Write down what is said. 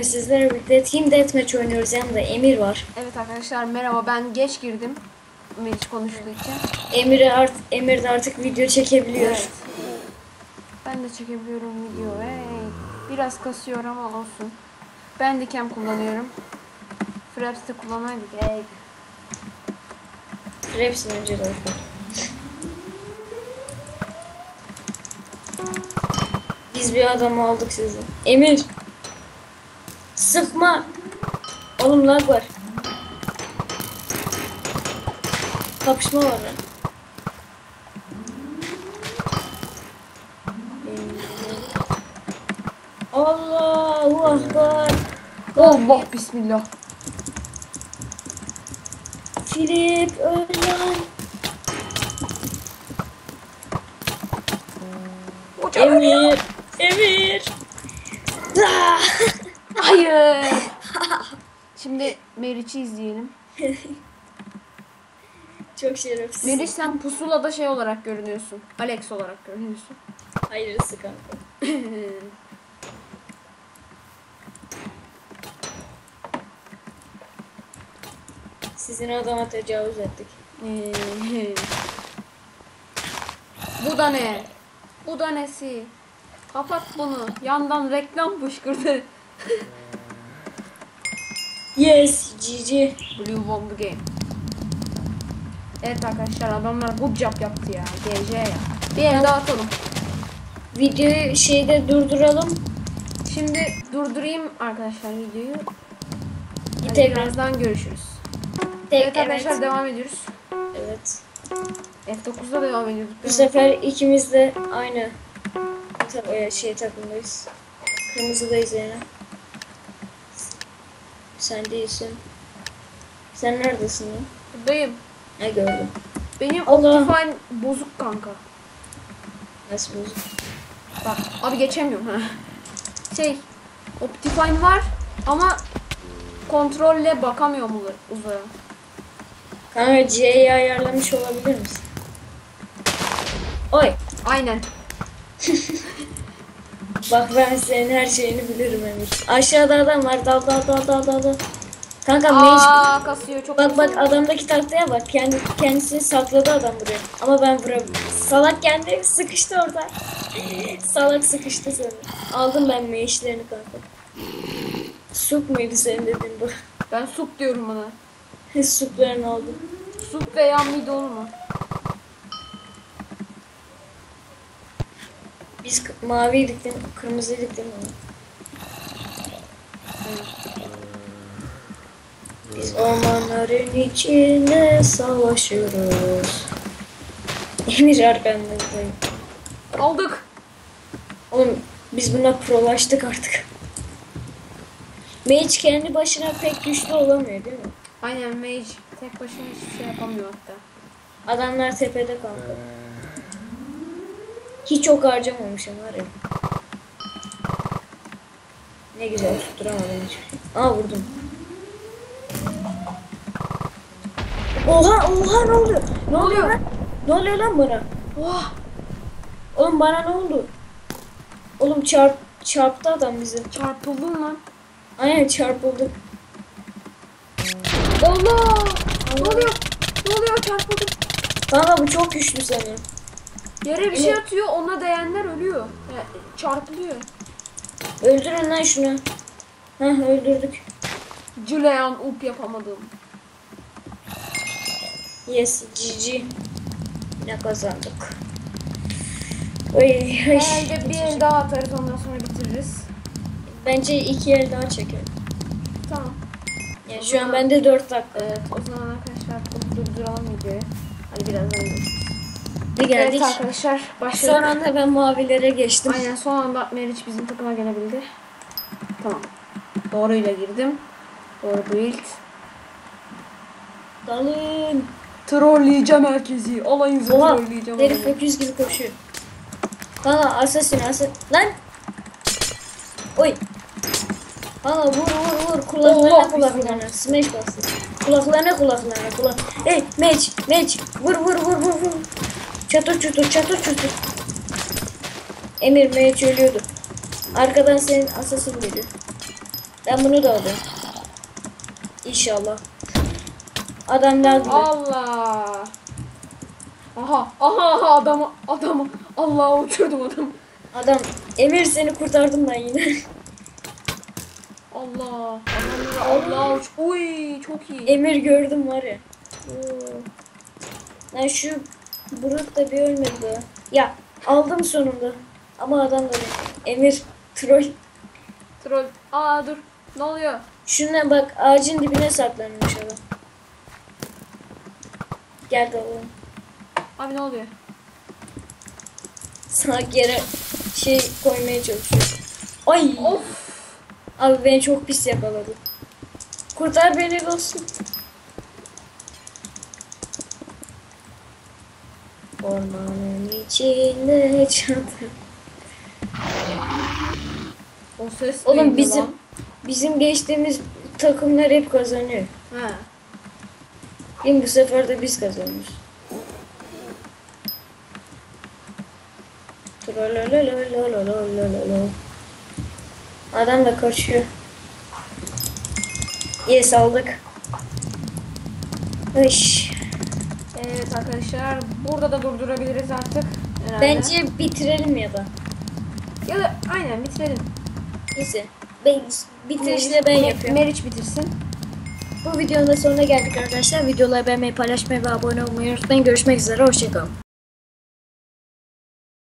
Sizlerle birlikte Team Deathmatch oynuyoruz. Yanımda Emir var. Evet arkadaşlar merhaba ben geç girdim. Meriç konuştuğu için. Emir, art, Emir de artık video çekebiliyor. Evet. Ben de çekebiliyorum video ve biraz kasıyor ama olsun. Ben de cam kullanıyorum. Fraps'te kullanaydık. Hey. Hepsini önce de. Biz bir adam aldık sizi. Emir. Sıkma. Oğlum lag var. Kapışma var lan. Allahu Akbar. Allah bismillah. Filip Özcan. Emir. Emir. Ah! Hayır. Şimdi Meriç'i izleyelim. Çok şerefsiz. Meriç sen pusulada şey olarak görünüyorsun. Alex olarak görünüyorsun. Hayırlısı kanka. Sizin adama tecavüz ettik. Bu da ne? Bu da nesi? Kapat bunu. Yandan reklam fışkırdı. Yes, GG. Blue won the game. Evet arkadaşlar adamlar good job yaptı ya. GG ya. Bir el daha atalım. Videoyu şeyde durduralım. Şimdi durdurayım arkadaşlar videoyu. Hadi Tekrar. birazdan görüşürüz. Tek, Evet arkadaşlar evet. devam ediyoruz. Evet. F9'da devam ediyorduk. Bu sefer ikimiz de aynı e, şey takımdayız. Kırmızıdayız yani. Sen değilsin. Sen neredesin ya? Buradayım. Ne gördüm. Benim Allah. Optifine bozuk kanka. Nasıl bozuk? Bak abi geçemiyorum ha. Şey Optifine var ama kontrolle bakamıyorum uza- uzaya. Kanka C'yi ayarlamış olabilir misin? Oy. Aynen. Bak ben senin her şeyini bilirim Emir. Aşağıda adam var. Dal dal dal dal dal dal. Kanka mage. Aa kasıyor çok Bak bak adamdaki tahtaya bak. Kendi, kendisini sakladı adam buraya. Ama ben vuramıyorum. Salak kendi sıkıştı orada. Salak sıkıştı seni. Aldım ben meşlerini kanka. Sup muydu senin dediğin bu? Ben sup diyorum bana. Suplarını aldım. Sup veya mid olur mu? Biz maviydik değil mi? Kırmızıydık değil mi? Biz ormanların içinde savaşıyoruz. Emir arkandayım. Aldık. Oğlum biz buna prolaştık artık. Mage kendi başına pek güçlü olamıyor değil mi? Aynen mage tek başına hiçbir şey yapamıyor hatta. Adamlar tepede kanka. Hiç ok harcamamışım var ya. Ne güzel tutturamadım hiçbir şey. Aa vurdum. Oha oha ne oluyor? Ne oluyor? Ne oluyor lan bana? Oh Oğlum bana ne oldu? Oğlum çarp çarptı adam bizi. çarpıldım lan. Aynen çarpıldık. Allah! Ne oluyor? Ne oluyor çarpıldım. Kanka bu çok güçlü senin. Yere bir şey atıyor ona değenler ölüyor. Ya, çarpılıyor. Öldürün lan şunu. Heh öldürdük. Julian up yapamadım. Yes GG. Ne kazandık. Oy, oy. Herhalde bir el daha atarız ondan sonra bitiririz. Bence iki el daha çekelim. Tamam. Yani şu an bende 4 dakika. Evet o zaman arkadaşlar durduralım videoyu. Hadi birazdan görüşürüz. Ne geldik? Evet arkadaşlar başladık. Son anda ben mavilere geçtim. Aynen son anda Meriç bizim takıma gelebildi. Tamam. Doğruyla girdim. Doğru build. Dalın. Trolleyeceğim herkesi. Alayınızı Oha. trolleyeceğim. Herif alayınızı. öküz gibi koşuyor. Kanka asasin asasin. Lan. Oy. Kanka vur vur vur. Kulaklarına Allah kulaklarına. Smash bastı. Kulaklarına kulaklarına. Kulak. Hey meç meç. Vur vur vur vur vur. Çatır çutur çatır çutur. Emir meç ölüyordu. Arkadan senin asasin geliyor. Ben bunu da alayım. İnşallah. Adam lazım. Allah. Aha, aha, aha adamı, adamı. Allah uçurdum adamı. Adam Emir seni kurtardım ben yine. Allah. Adamları Allah uç. Uy çok iyi. Emir gördüm var ya. Oo. Şu Buruk da bir ölmedi. Ya aldım sonunda. Ama adam da Emir troll. Troll. Aa dur. Ne oluyor? Şuna bak ağacın dibine saklanmış adam. Gel de alalım. Abi ne oluyor? Salak yere şey koymaya çalışıyor. Ay. Of. Abi beni çok pis yakaladı. Kurtar beni dostum. Ormanın içinde çadır. O ses Oğlum neydi bizim lan? bizim geçtiğimiz takımlar hep kazanıyor. He. Değil bu sefer de biz kazanıyoruz. Trolololololololololol. Adam da kaçıyor. Yes aldık. Iş. Evet arkadaşlar burada da durdurabiliriz artık. Herhalde. Bence bitirelim ya da. Ya da aynen bitirelim. Neyse. Ben, bitirişi de ben Me- yapıyorum. Meriç bitirsin. Bu videonun da sonuna geldik arkadaşlar. Videoları beğenmeyi, paylaşmayı ve abone olmayı unutmayın. Görüşmek üzere. Hoşçakalın.